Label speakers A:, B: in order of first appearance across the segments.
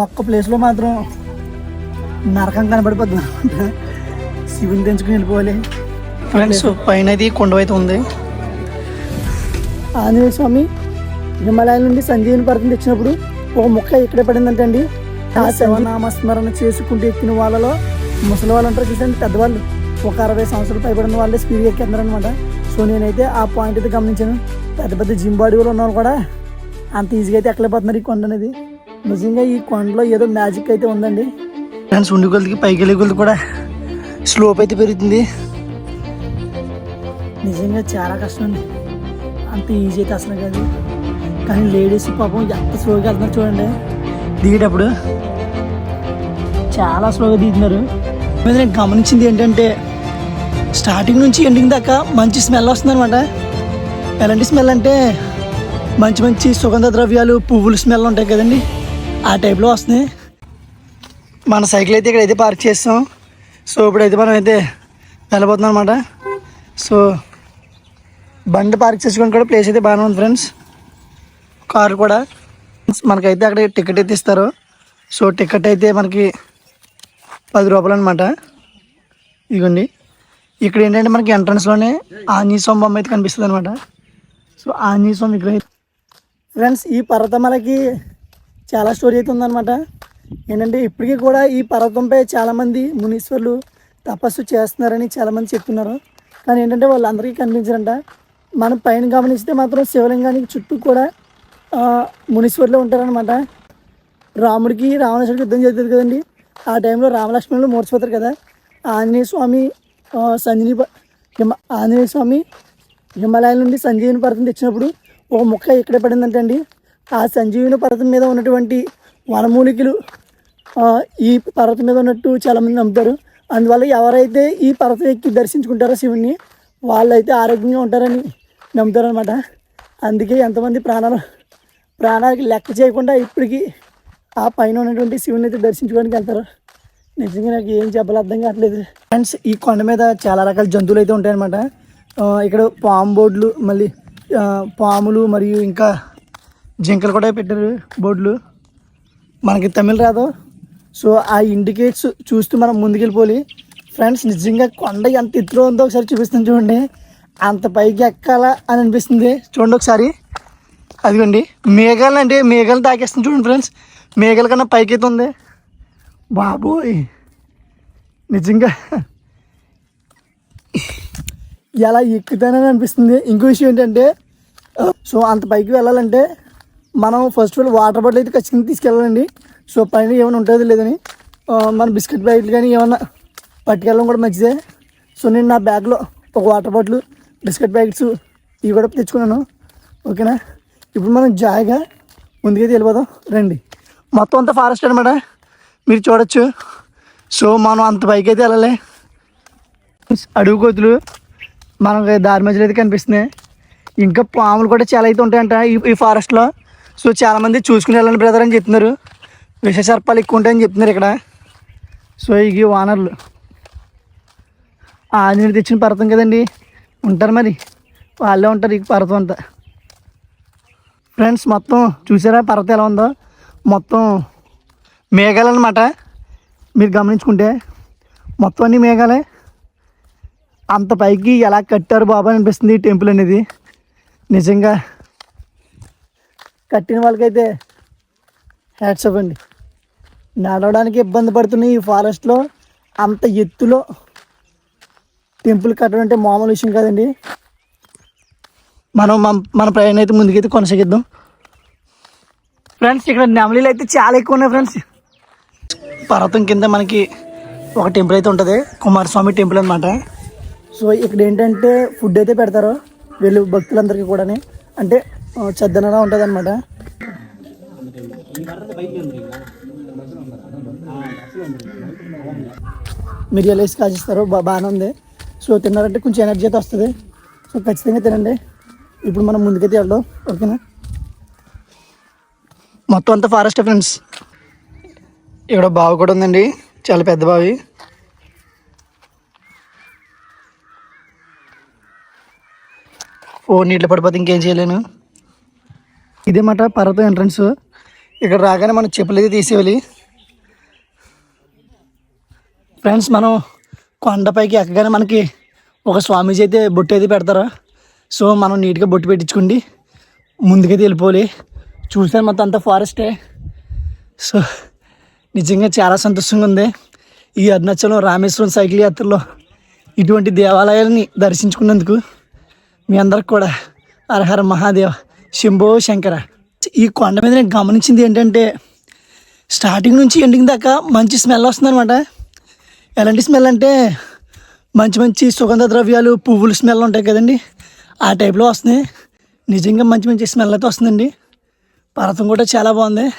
A: ఒక్క ప్లేస్లో మాత్రం నరకం కనబడిపోతుంది అనమాట శివుని తెంచుకుని వెళ్ళిపోవాలి. ఫ్రెండ్స్ పైన ఇది కొండ అయితే ఉంది. ఆంజనేయ స్వామి హిమాలయాల నుండి సంజీవిని పర్వతం తెచ్చినప్పుడు ఒక మొక్క ఇక్కడే పడిందంటండి ఆ శివనామస్మరణ చేసుకుంటూ ఎక్కిన వాళ్ళలో ముసలి వాళ్ళు ఉంటారు చూసండి పెద్దవాళ్ళు. ఒక అరవై సంవత్సరాలు పైబడిన వాళ్ళే స్పీడ్ ఎక్కేస్తున్నారు అనమాట సో నేనైతే ఆ పాయింట్ అయితే గమనించాను. పెద్ద పెద్ద జిమ్ బాడీ వాళ్ళు ఉన్న వాళ్ళు కూడా. అంత ఈజీగా అయితే ఎక్కలేకపోతున్నారు ఈ కొండ అనేది. నిజంగా ఈ కొండలో ఏదో మ్యాజిక్ అయితే ఉందండి. ఫ్రెండ్స్ ఉండి కొద్దికి పైకి వెళ్ళే కూడా స్లోప్ అయితే పెరుగుతుంది. నిజంగా చాలా కష్టం అండి. అంత ఈజీ అయితే అసలు కాదు. కానీ లేడీస్ పాపం ఎంత స్లోగా వెళ్తున్నారు చూడండి. దిగేటప్పుడు చాలా స్లోగా దిగుతున్నారు. మీద నేను గమనించింది ఏంటంటే స్టార్టింగ్ నుంచి ఎండింగ్ దాకా మంచి స్మెల్ వస్తుంది అనమాట ఎలాంటి స్మెల్ అంటే మంచి మంచి సుగంధ ద్రవ్యాలు పువ్వుల స్మెల్ ఉంటాయి కదండి. ఆ టైప్లో వస్తున్నాయి. మన సైకిల్ అయితే ఇక్కడైతే పార్క్ చేస్తాం సో ఇప్పుడైతే మనం అయితే వెళ్ళబోతున్నాం అనమాట సో బండి పార్క్ చేసుకోవడానికి కూడా ప్లేస్ అయితే బాగానే ఉంది ఫ్రెండ్స్ కారు కూడా. మనకైతే అక్కడ టికెట్ అయితే ఇస్తారు. సో టికెట్ అయితే మనకి పది రూపాయలు అనమాట ఇదిగోండి ఇక్కడ ఏంటంటే మనకి ఎంట్రన్స్లోనే ఆంజనేయస్వామి బొమ్మ అయితే కనిపిస్తుంది అనమాట సో ఆంజనేయస్వామి ఇక్కడ విగ్రహం. ఫ్రెండ్స్ ఈ పర్వతమలకి చాలా స్టోరీ అయితే ఉందన్నమాట ఏంటంటే ఇప్పటికీ కూడా ఈ పర్వతంపై చాలామంది మునీశ్వరులు తపస్సు చేస్తున్నారని చాలామంది చెప్తున్నారు. కానీ ఏంటంటే వాళ్ళందరికీ కనిపించారంట. మనం పైన గమనిస్తే మాత్రం శివలింగానికి చుట్టూ కూడా మునీశ్వర్లు ఉంటారనమాట రాముడికి రావణాసుడికి యుద్ధం జరుగుతుంది కదండి. ఆ టైంలో రామలక్ష్మణులు మూర్చిపోతారు కదా. ఆంజనేయ స్వామి సంజీని హిమ ఆంజనేయ స్వామి హిమాలయాల నుండి సంజీవిని పర్వతం తెచ్చినప్పుడు ఒక మొక్క ఇక్కడే పడిందంటండి? ఆ సంజీవిని పర్వతం మీద ఉన్నటువంటి వనమూలికలు ఈ పర్వతం మీద ఉన్నట్టు చాలామంది నమ్ముతారు. అందువల్ల ఎవరైతే ఈ పర్వతం ఎక్కి దర్శించుకుంటారో శివుణ్ణి వాళ్ళైతే ఆరోగ్యంగా ఉంటారని నమ్ముతారనమాట అందుకే ఎంతమంది ప్రాణాలు ప్రాణాలకి లెక్క చేయకుండా ఇప్పటికీ ఆ పైన ఉన్నటువంటి శివుని అయితే దర్శించుకోవడానికి వెళ్తారు. నిజంగా నాకు ఏం చెప్పాలి అర్థం కావట్లేదు. ఫ్రెండ్స్ ఈ కొండ మీద చాలా రకాల జంతువులు అయితే ఉంటాయన్నమాట. ఇక్కడ పాము బోర్డులు మళ్ళీ పాములు మరియు ఇంకా జింకలు కూడా పెట్టారు బోర్డులు. మనకి తమిళ రాదు. సో ఆ ఇండికేట్స్ చూస్తూ మనం ముందుకెళ్ళిపోయి ఫ్రెండ్స్ నిజంగా కొండ ఎంత ఎత్తులో ఉందో ఒకసారి చూపిస్తుంది చూడండి. అంత పైకి ఎక్కాలా అని అనిపిస్తుంది. చూడండి ఒకసారి. అదిగోండి. మేఘాలు అంటే మేఘాలు తాకేస్తుంది చూడండి ఫ్రెండ్స్. మేఘాల కన్నా పైకి అయితే ఉంది. బాబోయ్. నిజంగా ఎలా ఎక్కుతానని అనిపిస్తుంది. ఇంకో విషయం ఏంటంటే సో అంత పైకి వెళ్ళాలంటే మనం first of all water bottle అయితే ఖచ్చితంగా తీసుకెళ్ళాలండి. సో పైన ఏమైనా ఉంటుంది లేదని మన బిస్కెట్ ప్యాకెట్లు కానీ ఏమన్నా పట్టుకెళ్ళడం కూడా మంచిదే. సో నేను నా బ్యాగ్లో ఒక వాటర్ బాటిల్ బిస్కెట్ ప్యాకెట్స్ ఇవి కూడా తెచ్చుకున్నాను. ఓకేనా? ఇప్పుడు మనం జాయిగా ముందుకైతే వెళ్ళిపోదాం. రండి. మొత్తం అంతా ఫారెస్ట్ అనమాట మీరు చూడొచ్చు. సో మనం అంత పైకి అయితే వెళ్ళాలి. అడుగు కోతులు మనకి దారి మధ్యలో అయితే కనిపిస్తున్నాయి. ఇంకా పాములు కూడా చాలా అయితే ఉంటాయంట ఈ ఫారెస్ట్లో సో చాలామంది చూసుకుని వెళ్ళండి బ్రదర్ అని చెప్తున్నారు. విషసర్పాలు ఎక్కువ ఉంటాయని చెప్తున్నారు ఇక్కడ. సో ఇవి వానర్లు ఆంజనేయుడు తెచ్చిన పర్వతం కదండి. ఉంటారు మరి. వాళ్ళే ఉంటారు ఈ పర్వతం అంతా. ఫ్రెండ్స్ మొత్తం చూసారా పర్వతం ఎలా ఉందో? మొత్తం మేఘాలు అనమాట మీరు గమనించుకుంటే మొత్తం అన్ని మేఘాలే. అంత పైకి ఎలా కట్టారు బాబా అనిపిస్తుంది ఈ టెంపుల్ అనేది. నిజంగా కట్టిన వాళ్ళకైతే హ్యాట్స్ అండి. నడవడానికి ఇబ్బంది పడుతున్న ఈ ఫారెస్ట్లో అంత ఎత్తులో టెంపుల్ కట్టడం అంటే మామూలు విషయం కాదండి. మనం మన మన ప్రయాణం అయితే ముందుకైతే కొనసాగిద్దాం. ఫ్రెండ్స్ ఇక్కడ నెమలీలు అయితే చాలా ఎక్కువ ఉన్నాయి ఫ్రెండ్స్. పర్వతం కింద మనకి ఒక టెంపుల్ అయితే ఉంటుంది కుమారస్వామి టెంపుల్ అనమాట సో ఇక్కడ ఏంటంటే ఫుడ్ అయితే పెడతారు వీళ్ళు భక్తులందరికీ కూడా అంటే చద్దనలా ఉంటుంది అనమాట మీరు వేసి కాచిస్తారు బా బాగానే ఉంది. సో తిన్నారంటే కొంచెం ఎనర్జీ అయితే వస్తుంది. సో ఖచ్చితంగా తినండి. ఇప్పుడు మనం ముందుకైతే వెళ్దాం. ఓకేనా? మొత్తం అంతా ఫారెస్ట్ ఫ్రెండ్స్ ఇక్కడ బావి కూడా ఉందండి. చాలా పెద్ద బావి. ఓ నీళ్ళు పడిపోతే ఇంకేం చేయలేను. ఇదే మాట పర్వతం ఎంట్రన్స్ ఇక్కడ రాగానే మనం చెప్పులు అయితే తీసేయాలి. ఫ్రెండ్స్ మనం కొండపైకి ఎక్కగానే మనకి ఒక స్వామీజీ అయితే బొట్టు అయితే పెడతారు. సో మనం నీట్గా బొట్టు పెట్టించుకోండి. ముందుకైతే వెళ్ళిపోవాలి. చూసాను మొత్తం అంతా ఫారెస్టే సో నిజంగా చాలా సంతోషంగా ఉంది. ఈ అరుణాచలం రామేశ్వరం సైకిల్ యాత్రలో ఇటువంటి దేవాలయాలని దర్శించుకున్నందుకు మీ అందరికి కూడా అర్హర మహాదేవ. శంభో శంకర. ఈ కొండ మీద నేను గమనించింది ఏంటంటే స్టార్టింగ్ నుంచి ఎండింగ్ దాకా మంచి స్మెల్ వస్తుందన్నమాట. ఎలాంటి స్మెల్ అంటే మంచి మంచి సుగంధ ద్రవ్యాలు పువ్వుల స్మెల్ ఉంటాయి కదండి. ఆ టైప్లో వస్తున్నాయి. నిజంగా మంచి మంచి స్మెల్ అయితే వస్తుందండి. పర్వతం కూడా చాలా బాగుంది.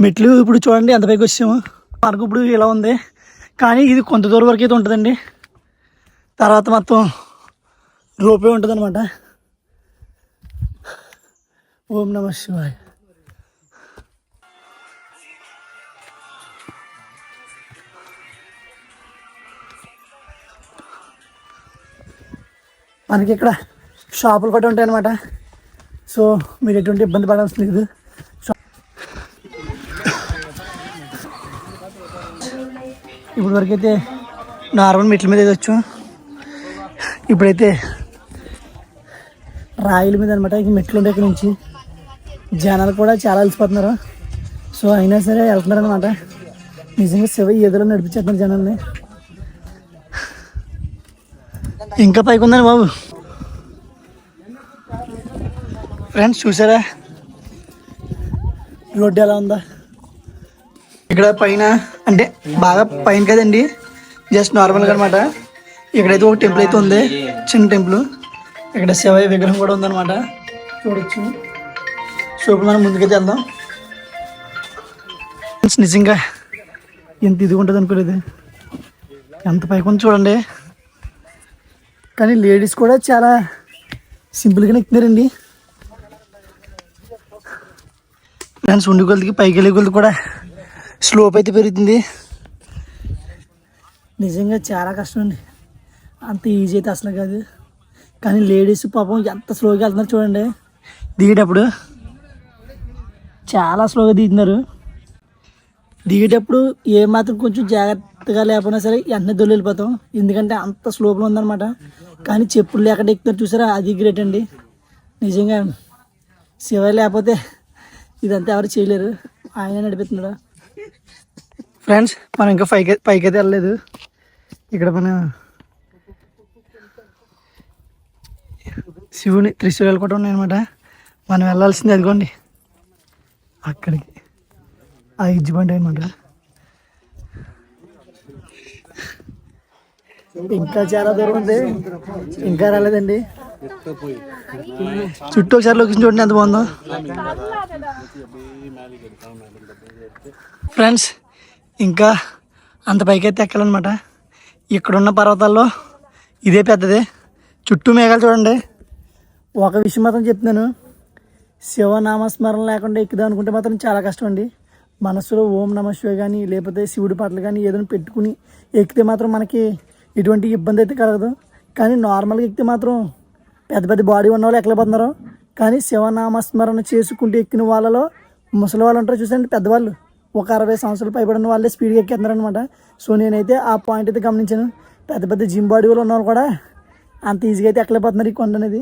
A: మెట్లు ఇప్పుడు చూడండి ఎంత పైకి వచ్చాము. మనకు ఇప్పుడు ఇలా ఉంది. కానీ ఇది కొంత దూరం వరకు అయితే ఉంటుందండి. తర్వాత మొత్తం రోపే ఉంటుంది అనమాట ఓం నమ శివాయ. మనకి ఇక్కడ షాపులు కూడా ఉంటాయి అనమాట సో మీరు ఎటువంటి ఇబ్బంది పడాల్సిన లేదు. ఇప్పుడు వరకు అయితే నార్మల్ మెట్ల మీద వచ్చాం. ఇప్పుడైతే రాయిల మీద అనమాట ఇంక మెట్లు ఉండే ఇక్కడ నుంచి. జనాలు కూడా చాలా అలసిపోతున్నారు. సో అయినా సరే వెళ్తున్నారు అనమాట నిజంగా శివ ఎదురు నడిపించేస్తున్నారు జనాల్ని. ఇంకా పైకి ఉందండి బాబు. ఫ్రెండ్స్ చూసారా? రోడ్డు ఎలా ఉందా? ఇక్కడ పైన అంటే బాగా పైన కదండి? జస్ట్ నార్మల్గా అనమాట ఇక్కడైతే ఒక టెంపుల్ అయితే ఉంది. చిన్న టెంపుల్ ఇక్కడ శివయ్య విగ్రహం కూడా ఉందన్నమాట. చూడొచ్చు. సో ఇప్పుడు మనం ముందుకైతే వెళ్దాం. నిజంగా ఎంత ఇది ఉంటుంది అనుకోలేదు. ఎంత పైకి చూడండి. కానీ లేడీస్ కూడా చాలా సింపుల్గానే ఎక్కుతున్నారండి ఫ్రెండ్స్ ఉండి కొలదికి పైకి వెళ్ళే కొలది కూడా స్లోప్ అయితే పెరుగుతుంది. నిజంగా చాలా కష్టం అండి. అంత ఈజీ అయితే అసలు కాదు. కానీ లేడీస్ పాపం ఎంత స్లోగా వెళ్తున్నారు చూడండి. దిగేటప్పుడు చాలా స్లోగా దిగుతున్నారు. దిగేటప్పుడు ఏ మాత్రం కొంచెం జాగ్రత్తగా లేకపోయినా సరే వెంటనే దొల్లి వెళ్ళిపోతాం. ఎందుకంటే అంత స్లోగా ఉందన్నమాట. కానీ చెప్పులు ఎక్కడ ఎక్కుతారు చూసారా? అది గ్రేట్ అండి. నిజంగా శివ లేకపోతే ఇదంతా ఎవరు చేయలేరు. ఆయన నడిపిస్తున్నాడు. ఫ్రెండ్స్ మనం ఇంకా పైకి పైకి అయితే వెళ్ళలేదు. ఇక్కడ మన శివుని త్రిశూలాలు కూడా ఉన్నాయన్నమాట. మనం వెళ్ళాల్సింది అదిగోండి. అక్కడికి. ఆ ఇజ్జి బండి అనమాట ఇంకా చాలా దూరం ఉంది. ఇంకా రాలేదండి. చుట్టూ ఒకసారి లొకేషన్ చూడండి ఎంత బాగుందో. ఫ్రెండ్స్ ఇంకా అంత పైకి అయితే ఎక్కాలన్నమాట ఇక్కడున్న పర్వతాల్లో ఇదే పెద్దది. చుట్టూ మేఘాలు చూడండి. ఒక విషయం మాత్రం చెప్తున్నాను. శివనామస్మరణ లేకుండా ఎక్కుదాం అనుకుంటే మాత్రం చాలా కష్టం అండి మనసులో ఓం నమ శివ కానీ లేకపోతే శివుడి పాటలు కానీ ఏదైనా పెట్టుకుని ఎక్కితే మాత్రం మనకి ఎటువంటి ఇబ్బంది అయితే కలగదు. కానీ నార్మల్గా ఎక్కితే మాత్రం పెద్ద పెద్ద బాడీ ఉన్న వాళ్ళు ఎక్కలేకపోతున్నారు. కానీ శివనామస్మరణ చేసుకుంటూ ఎక్కిన వాళ్ళలో ముసలి వాళ్ళు ఉంటారు చూసండి పెద్దవాళ్ళు. ఒక అరవై సంవత్సరాలు పైబడిన వాళ్ళే స్పీడ్గా ఎక్కేస్తున్నారు అనమాట సో నేనైతే ఆ పాయింట్ అయితే గమనించాను. పెద్ద పెద్ద జిమ్ బాడీ వాళ్ళు ఉన్న వాళ్ళు కూడా అంత ఈజీగా అయితే ఎక్కలేకపోతున్నారు ఈ కొండ అనేది.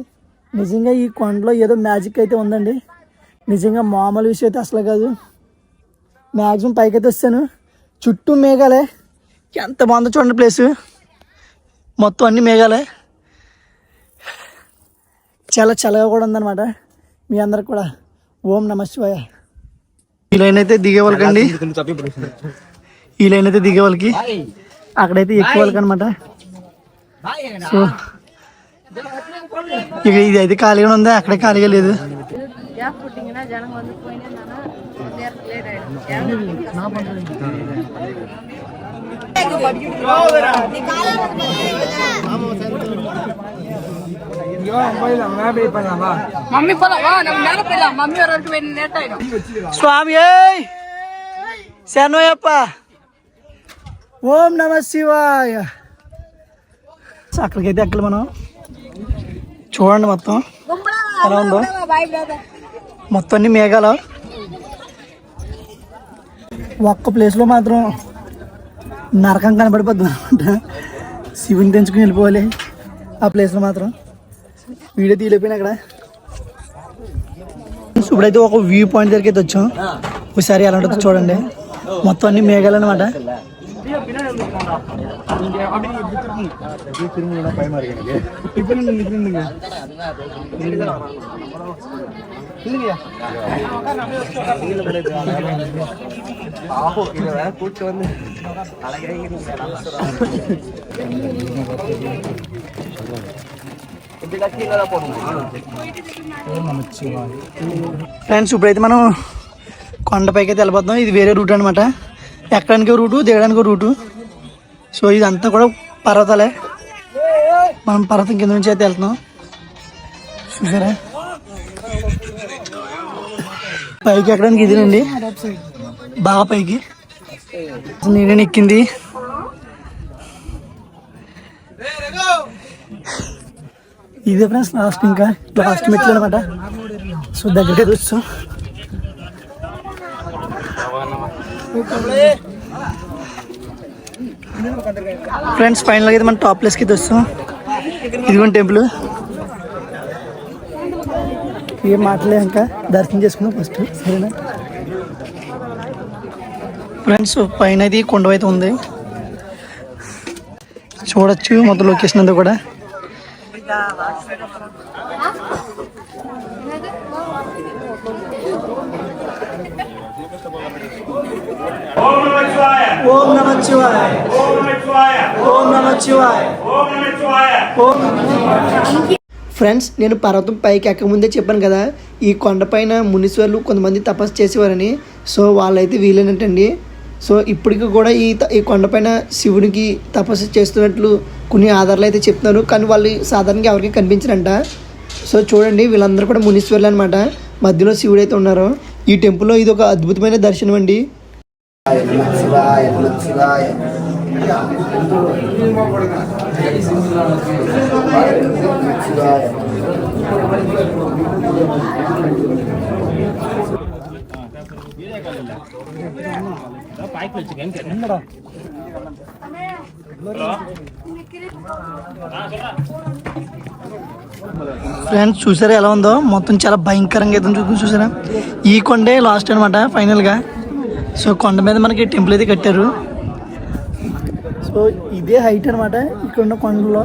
A: నిజంగా ఈ కొండలో ఏదో మ్యాజిక్ అయితే ఉందండి. నిజంగా మామూలు విషయం అయితే అసలు కాదు. మ్యాక్సిమం పైకి అయితే వస్తాను. చుట్టూ మేఘాలే. ఎంత బాగుందో చూడండి ప్లేస్. మొత్తం అన్ని మేఘాలే. చాలా చల్లగా కూడా ఉందన్నమాట. మీ అందరికి కూడా. ఓం నమ శివాయ. ఈ లైన్ అయితే దిగే వాళ్ళకండి. ఈ లైన్ అయితే దిగే వాళ్ళకి. అక్కడైతే ఎక్కువ వాళ్ళకి అనమాట సో ఇక ఇది అయితే ఖాళీగా ఉంది అక్కడే ఖాళీగా లేదు
B: கேப் போட்டிங்கன்னா ஜனங்க வந்து போயினே இருந்தாங்கன்னா நேரத்துக்கு லேட் ஆயிடும் மம்மி போலாம் வா நம்ம மேல போயிடலாம் மம்மி வர வரைக்கும் லேட் ஆயிடும்
A: స్వామి శరణయ్యప్ప ఓం నమ శివాయ అక్కడికైతే ఎక్కలు మనం చూడండి మొత్తం. ఎలా ఉందో? మొత్తం అన్ని మేఘాలు. ఒక్క ప్లేస్లో మాత్రం నరకం కనబడిపోద్ది అనమాట శివుని తెంచుకుని వెళ్ళిపోవాలి ఆ ప్లేస్లో మాత్రం. వీడియో తీయలేకపోయినా అక్కడ ఇప్పుడైతే ఒక వ్యూ పాయింట్ దగ్గరికి అయితే వచ్చాం. ఒకసారి ఎలా ఉంటుందో చూడండి. మొత్తం అన్ని మేఘాలు అనమాట ఫ్రెండ్స్ ఇప్పుడైతే మనం కొండపైకి అయితే వెళ్ళిపోతున్నాం ఇది వేరే రూట్ అనమాట ఎక్కడానికి రూటు దిగడానికి రూటు. సో ఇదంతా కూడా పర్వతాలే. మనం పర్వతం కింద నుంచి అయితే వెళ్తున్నాం. చూసారా? పైకి ఎక్కడానికి ఇదేనండి బాగా పైకి. నేనే ఎక్కింది ఇదే ఫ్రెండ్స్ లాస్ట్ ఇంకా. లాస్ట్ మెట్లు అనమాట సో దగ్గరికి అయితే వచ్చాం. ఫ్రెండ్స్ ఫైనల్గా అయితే మనం టాప్ ప్లేస్కి అయితే వస్తాం. ఇదిగోండి టెంపుల్ ఏం మాట్లాడే ఇంకా దర్శనం చేసుకున్నాం ఫస్ట్ సరేనా? ఫ్రెండ్స్ పైన అయితే కొండ అయితే ఉంది. చూడొచ్చు మొత్తం లొకేషన్ అంతా కూడా.
C: ఓం నమ శివాయ.
A: ఓం నమ శివాయ.
C: ఓం నమ శివాయ.
A: ఓం నమ శివాయ.
C: ఓం నమ శివాయ.
A: ఫ్రెండ్స్ నేను పర్వతం పైకి ఎక్కముందే చెప్పాను కదా ఈ కొండపైన మునీశ్వర్లు కొంతమంది తపస్సు చేసేవారని. సో వాళ్ళైతే వీలైనట్టండి. సో ఇప్పటికి కూడా ఈ ఈ కొండపైన శివునికి తపస్సు చేస్తున్నట్లు కొన్ని ఆధారాలు అయితే చెప్తున్నారు. కానీ వాళ్ళు సాధారణంగా ఎవరికి కనిపించరంట. సో చూడండి వీళ్ళందరూ కూడా మునీశ్వర్లు అనమాట మధ్యలో శివుడు అయితే ఉన్నారు. ఈ టెంపుల్లో ఇది ఒక అద్భుతమైన దర్శనం అండి
D: శివాయ శివాయ శివాయ
A: ఫ్రెండ్స్ చూసారా ఎలా ఉందో? మొత్తం చాలా భయంకరంగా అయితే చూసారా? ఈ కొండే లాస్ట్ అనమాట ఫైనల్గా సో కొండ మీద మనకి టెంపుల్ అయితే కట్టారు. సో ఇదే హైట్ అనమాట ఇక్కడ ఉన్న కొండలో.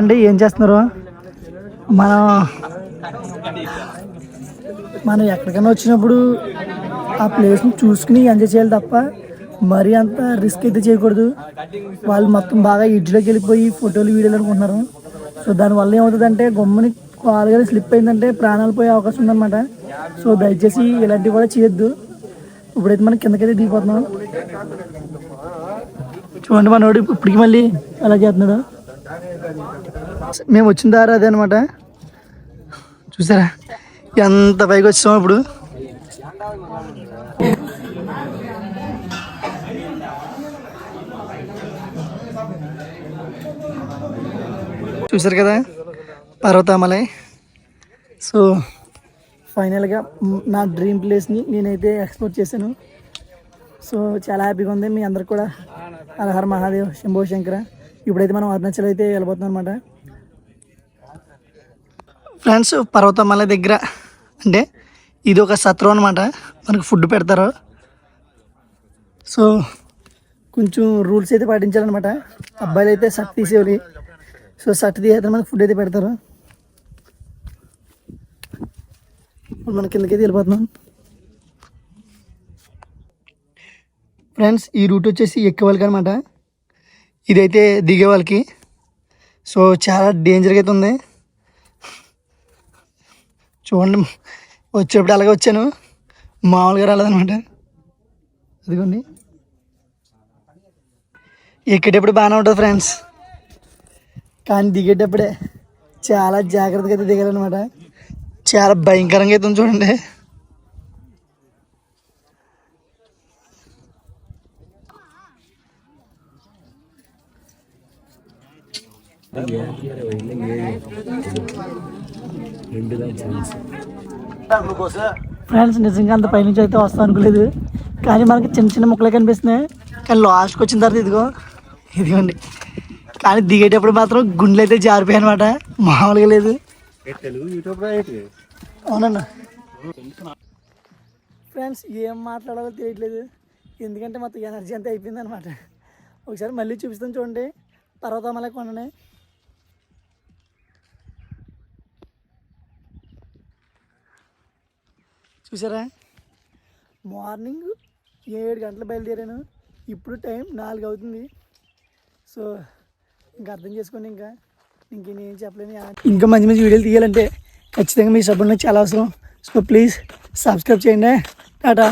A: అండి ఏం చేస్తున్నారు? మనం మనం ఎక్కడికైనా వచ్చినప్పుడు ఆ ప్లేస్ని చూసుకుని ఎంజాయ్ చేయాలి తప్ప మరీ అంత రిస్క్ అయితే చేయకూడదు. వాళ్ళు మొత్తం బాగా ఎడ్జ్లోకి వెళ్ళిపోయి ఫోటోలు వీడియోలు అనుకుంటున్నారు. సో దానివల్ల ఏమవుతుందంటే గమ్ముని కాలుగా స్లిప్ అయిందంటే ప్రాణాలు పోయే అవకాశం ఉందన్నమాట. సో దయచేసి ఇలాంటివి కూడా చేయొద్దు. ఇప్పుడైతే మనం కిందకైతే దిగిపోతున్నాం. చూడండి మనోడు ఇప్పటికి మళ్ళీ అలా చేస్తున్నాడు? మేము వచ్చిన దారి అదే అనమాట చూసారా? ఎంత పైకి వచ్చాము ఇప్పుడు. చూసారు కదా? పర్వతామలై. సో ఫైనల్గా నా డ్రీమ్ ప్లేస్ని నేనైతే ఎక్స్ప్లోర్ చేశాను. సో చాలా హ్యాపీగా ఉంది. మీ అందరు కూడా. అలహర్ మహాదేవ్ శంభో శంకర. ఇప్పుడైతే మనం అరుణాచల్ అయితే వెళ్ళిపోతున్నాం అనమాట ఫ్రెండ్స్ పర్వతమల దగ్గర అంటే ఇది ఒక సత్రం అనమాట మనకు ఫుడ్ పెడతారు. సో కొంచెం రూల్స్ అయితే పాటించాలన్నమాట. అబ్బాయిలు అయితే సత్ తీసేయాలి సో షర్ట్ తీసేస్తే మనకు ఫుడ్ అయితే పెడతారు? ఇప్పుడు మన కిందకైతే వెళ్ళిపోతున్నాం. ఫ్రెండ్స్ ఈ రూట్ వచ్చేసి ఎక్కే వాళ్ళకి అనమాట ఇదైతే దిగే వాళ్ళకి. సో చాలా డేంజర్గా అయితే ఉంది. చూడండి వచ్చేప్పుడు అలాగే వచ్చాను. మామూలుగా రాలేదనమాట అదిగోండి. ఎక్కేటప్పుడు బాగానే ఉంటుంది ఫ్రెండ్స్. కానీ దిగేటప్పుడే చాలా జాగ్రత్తగా అయితే దిగాలన్నమాట. చాలా భయంకరంగా అయితే ఉంది చూడండి. ఫ్రెండ్స్ నిజంగా అంత పైనుంచి అయితే వస్తాం అనుకోలేదు. కానీ మనకి చిన్న చిన్న ముక్కలే కనిపిస్తున్నాయి. కానీ లాస్ట్కి వచ్చిన తర్వాత ఇదిగో ఇదిగోండి. కానీ దిగేటప్పుడు మాత్రం గుండెలు అయితే జారిపోయాయి అనమాట మామూలుగా లేదు. అవునన్నా. ఫ్రెండ్స్ ఏం మాట్లాడాలో తెలియట్లేదు. ఎందుకంటే మొత్తం ఎనర్జీ అంతా అయిపోయింది అనమాట ఒకసారి మళ్ళీ చూపిస్తాను చూడండి. పర్వతమల కొండనే చూసారా? మార్నింగ్ ఏడు గంటలు బయలుదేరాను. ఇప్పుడు టైం నాలుగు అవుతుంది. సో ఇంకా అర్థం చేసుకోండి ఇంకా ఇంకేం చెప్పలేను. ఇంకా మంచి మంచి వీడియోలు తీయాలంటే ఖచ్చితంగా మీ సపోర్ట్ నాకు చాలా అవసరం. సో ప్లీజ్ సబ్స్క్రైబ్ చేయండి. టాటా.